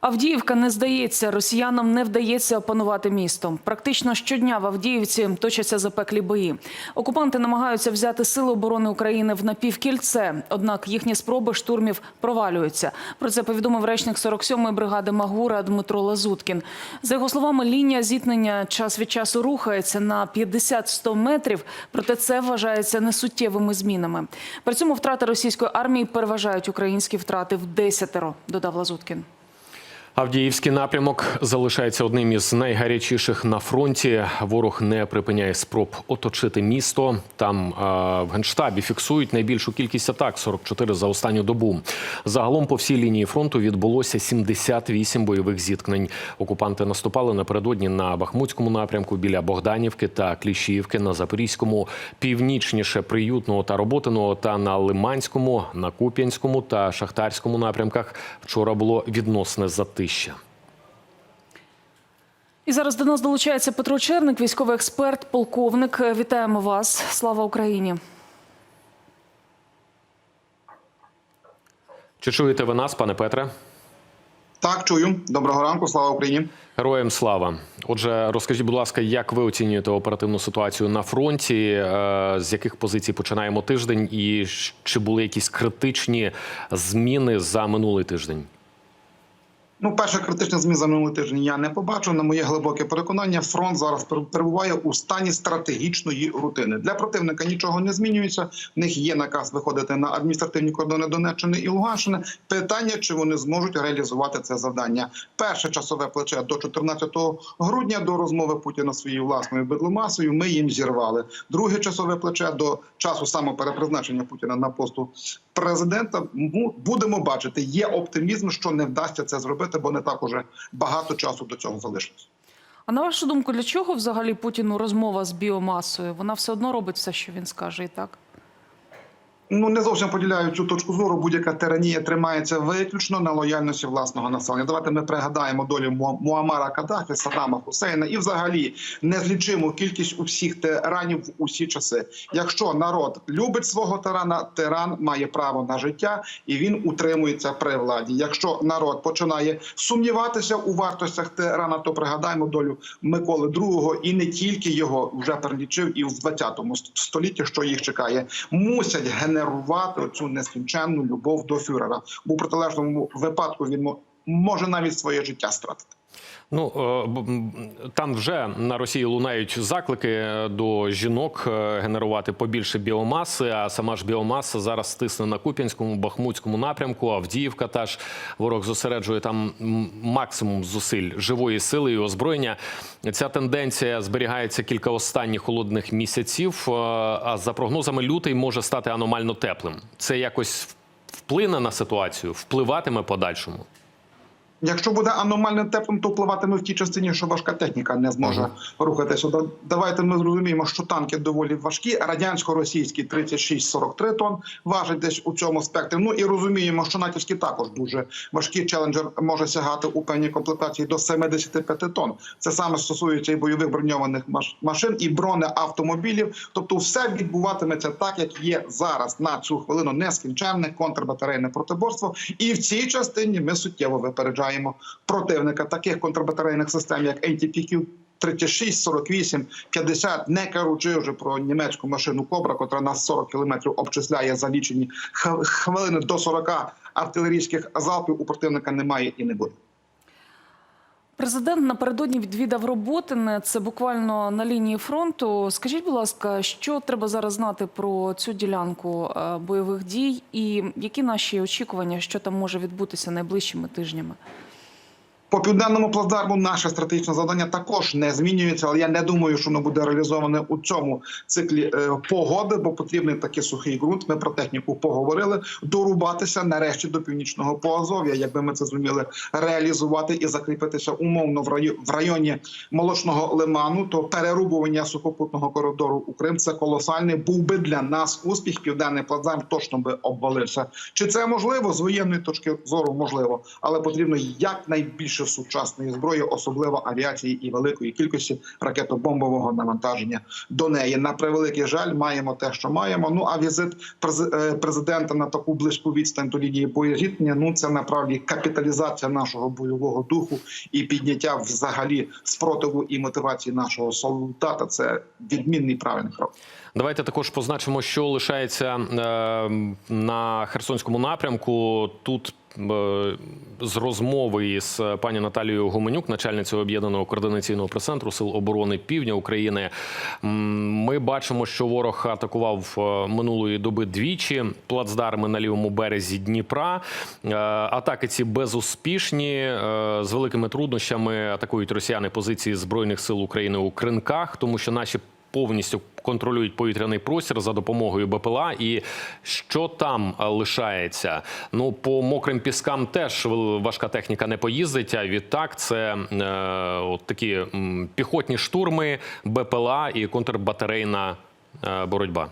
Авдіївка не здається, росіянам не вдається опанувати місто. Практично щодня в Авдіївці точаться запеклі бої. Окупанти намагаються взяти сили оборони України в напівкільце, однак їхні спроби штурмів провалюються. Про це повідомив речник 47-ї бригади Магура Дмитро Лазуткін. За його словами, лінія зіткнення час від часу рухається на 50-100 метрів, проте це вважається несуттєвими змінами. При цьому втрати російської армії переважають українські втрати в десятеро, додав Лазуткін. Авдіївський напрямок залишається одним із найгарячіших на фронті. Ворог не припиняє спроб оточити місто. Там е, в генштабі фіксують найбільшу кількість атак 44 за останню добу. Загалом по всій лінії фронту відбулося 78 бойових зіткнень. Окупанти наступали напередодні на Бахмутському напрямку біля Богданівки та Кліщіївки на Запорізькому, північніше Приютного та Роботиного та на Лиманському, на Куп'янському та Шахтарському напрямках. Вчора було відносне затища. І зараз до нас долучається Петро Черник, військовий експерт, полковник. Вітаємо вас. Слава Україні. Чи чуєте ви нас, пане Петре? Так, чую. Доброго ранку, слава Україні. Героям слава. Отже, розкажіть, будь ласка, як ви оцінюєте оперативну ситуацію на фронті? Е, З яких позицій починаємо тиждень, і чи були якісь критичні зміни за минулий тиждень? Ну, перша критична змін за минулий тиждень я не побачив. На моє глибоке переконання, фронт зараз пер- перебуває у стані стратегічної рутини. Для противника нічого не змінюється. В них є наказ виходити на адміністративні кордони Донеччини і Луганщини. Питання, чи вони зможуть реалізувати це завдання. Перше часове плече до 14 грудня до розмови Путіна своєю власною бедломасою. Ми їм зірвали. Друге часове плече до часу самоперепризначення Путіна на посту президента. Будемо бачити. Є оптимізм, що не вдасться це зробити, бо не так уже багато часу до цього залишилось. А на вашу думку, для чого взагалі Путіну розмова з біомасою? Вона все одно робить все, що він скаже, і так? Ну не зовсім поділяю цю точку зору. Будь-яка тиранія тримається виключно на лояльності власного населення. Давайте ми пригадаємо долю Му- Муаммара Каддафі, Саддама Хусейна і, взагалі, незлічиму кількість усіх тиранів в усі часи. Якщо народ любить свого тирана, тиран має право на життя і він утримується при владі. Якщо народ починає сумніватися у вартостях тирана, то пригадаємо долю Миколи II і не тільки його вже перелічив і в 20 столітті, що їх чекає, мусять генерувати цю нескінченну любов до фюрера. Бо в протилежному випадку він мо- може навіть своє життя стратити. Ну е, там вже на Росії лунають заклики до жінок е, генерувати побільше біомаси. А сама ж біомаса зараз стисне на Куп'янському, Бахмутському напрямку. Авдіївка теж ворог зосереджує там максимум зусиль живої сили і озброєння. Ця тенденція зберігається кілька останніх холодних місяців. е, А за прогнозами, лютий може стати аномально теплим. Це якось вплине на ситуацію, впливатиме подальшому. Якщо буде аномально теплим, то впливатиме в тій частині, що важка техніка не зможе рухатися. Да- Давайте ми зрозуміємо, що танки доволі важкі. Радянсько-російські 36-43 тонн важать десь у цьому спектрі. Ну і розуміємо, що натівські також дуже важкі. Челенджер може сягати у певній комплектації до 75 тонн. Це саме стосується і бойових броньованих маш- машин, і бронеавтомобілів. Тобто, все відбуватиметься так, як є зараз на цю хвилину нескінченне контрбатарейне протиборство. І в цій частині ми суттєво випереджаємо противника таких контрбатарейних систем, як ATPQ 36, 48, 50, не кажучи вже про німецьку машину Кобра, котра нас 40 кілометрів обчисляє за лічені хвилини до 40 артилерійських залпів. У противника немає і не буде. Президент напередодні відвідав Роботине. Це буквально на лінії фронту. Скажіть, будь ласка, що треба зараз знати про цю ділянку е, бойових дій, і які наші очікування, що там може відбутися найближчими тижнями? По південному плацдарму наше стратегічне завдання також не змінюється, але я не думаю, що воно буде реалізоване у цьому циклі е, погоди, бо потрібний такий сухий ґрунт. Ми про техніку поговорили. Дорубатися нарешті до північного Поазов'я, якби ми це зуміли реалізувати і закріпитися умовно в районі, в районі молочного лиману, то перерубування сухопутного коридору у Крим це колосальний. Був би для нас успіх. Південний плацдарм точно би обвалився. Чи це можливо з воєнної точки зору? Можливо, але потрібно якнайбільше більше сучасної зброї, особливо авіації і великої кількості ракетобомбового навантаження до неї. На превеликий жаль, маємо те, що маємо. Ну а візит е, президента на таку близьку відстань до лінії боєзіткнення, ну це направді капіталізація нашого бойового духу і підняття взагалі спротиву і мотивації нашого солдата. Це відмінний правильний крок. Давайте також позначимо, що лишається е, на Херсонському напрямку. Тут з розмови із пані Наталією Гуменюк, начальницею об'єднаного координаційного прес-центру Сил оборони Півдня України. Ми бачимо, що ворог атакував е, минулої доби двічі плацдарми на лівому березі Дніпра. Е, Атаки ці безуспішні е, з великими труднощами атакують росіяни позиції збройних сил України у кринках, тому що наші повністю контролюють повітряний простір за допомогою БПЛА. І що там лишається? Ну по мокрим піскам теж важка техніка не поїздить. А відтак це е, от такі піхотні штурми, БПЛА і контрбатарейна е, боротьба.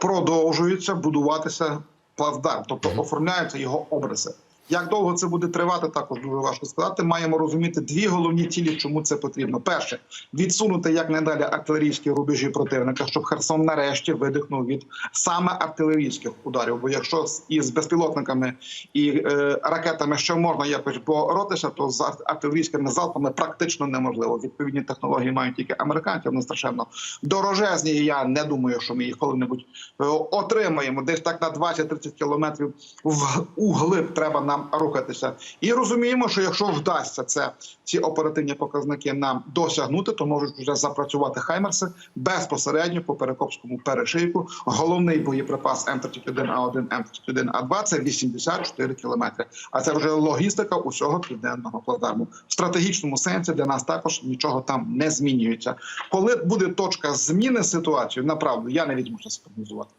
продовжується будуватися плацдарм, тобто оформляються його обриси. Як довго це буде тривати, також дуже важко сказати. Маємо розуміти дві головні цілі, чому це потрібно. Перше відсунути якнайдалі артилерійські рубежі противника, щоб Херсон нарешті видихнув від саме артилерійських ударів. Бо якщо із безпілотниками і е, ракетами ще можна якось боротися, то з артилерійськими залпами практично неможливо. Відповідні технології мають тільки американці. Вони страшенно дорожезні. і Я не думаю, що ми їх коли-небудь е, отримаємо. Десь так на 20-30 кілометрів в углиб треба нам рухатися. І розуміємо, що якщо вдасться це ці оперативні показники нам досягнути, то можуть вже запрацювати хаймерси безпосередньо по перекопському перешийку. Головний боєприпас М31А1, М31А2 – це 84 кілометри. А це вже логістика усього південного плацдарму. В стратегічному сенсі для нас також нічого там не змінюється. Коли буде точка зміни ситуації, направду я не відможу спрогнозувати.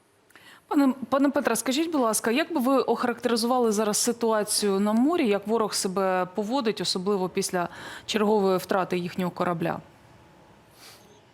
Пане пане Петре, скажіть, будь ласка, як би ви охарактеризували зараз ситуацію на морі, як ворог себе поводить, особливо після чергової втрати їхнього корабля?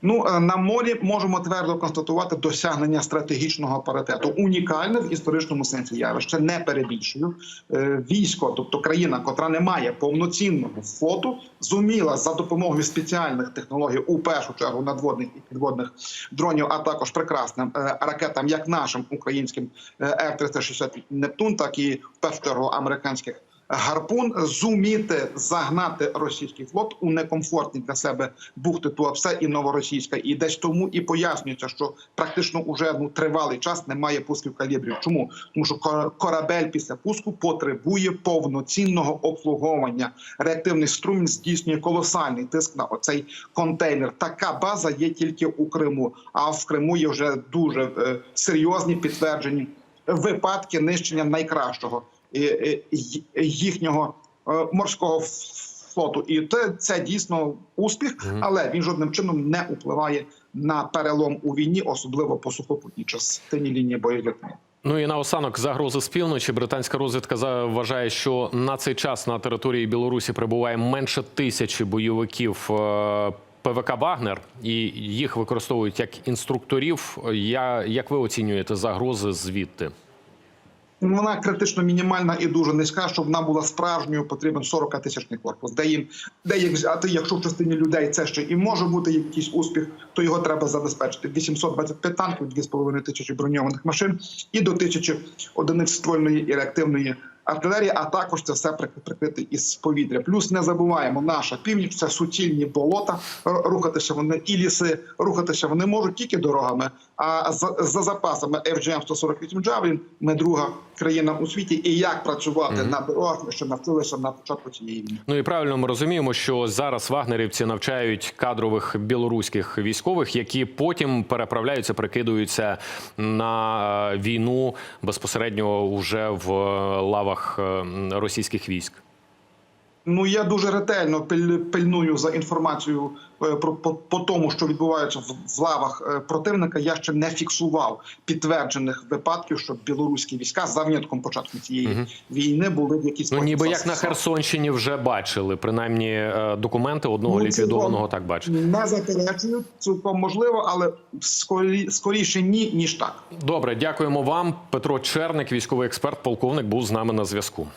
Ну е, на морі можемо твердо констатувати досягнення стратегічного паритету. Унікальне в історичному сенсі явище, не перебільшую. Е, Військо, тобто країна, котра не має повноцінного флоту, зуміла за допомогою спеціальних технологій, у першу чергу надводних і підводних дронів, а також прекрасним е, ракетам, як нашим українським е, F-360 Нептун, так і в першу чергу американських. Гарпун зуміти загнати російський флот у некомфортні для себе бухти Туапсе і Новоросійська, і десь тому і пояснюється, що практично уже ну тривалий час немає пусків калібрів. Чому тому, що корабель після пуску потребує повноцінного обслуговування. Реактивний струмінь здійснює колосальний тиск на оцей контейнер. Така база є тільки у Криму. А в Криму є вже дуже е, серйозні підтверджені випадки нищення найкращого їхнього е, морського флоту. І це, це дійсно успіх, але він жодним чином не впливає на перелом у війні, особливо по сухопутній частині лінії боєзіткнення. Ну і наостанок загрози з півночі. Британська розвідка вважає, що на цей час на території Білорусі перебуває менше тисячі бойовиків. е, ПВК Вагнер і їх використовують як інструкторів. Я як ви оцінюєте загрози звідти? Вона критично мінімальна і дуже низька, щоб вона була справжньою, потрібен 40 тисячний корпус. Де їм де їх взяти, якщо в частині людей це ще і може бути якийсь успіх, то його треба забезпечити. 825 танків, 2,5 тисячі броньованих машин і до тисячі одиниць ствольної і реактивної артилерії, а також це все прикрити із повітря. Плюс не забуваємо, наша північ це суцільні болота. Рухатися вони і ліси, рухатися вони можуть тільки дорогами. А за, за запасами FGM 148 Javelin ми друга країна у світі. І як працювати на дорогах, ще навчилися на початку цієї війни. Ну і правильно ми розуміємо, що зараз вагнерівці навчають кадрових білоруських військових, які потім переправляються, перекидуються на війну безпосередньо вже в лавах е, російських військ. Ну я дуже ретельно пиль- пильную за інформацією е, про по, по тому, що відбувається в, в лавах е, противника. Я ще не фіксував підтверджених випадків, що білоруські війська за винятком початку цієї війни були в якісь Ну ніби як на Херсонщині вже бачили, принаймні е, документи одного Ну, ліквідованого так бачили. Не заперечую, цілком можливо, але скорі, скоріше ні ніж так. Добре, дякуємо вам. Петро Черник, військовий експерт, полковник, був з нами на зв'язку.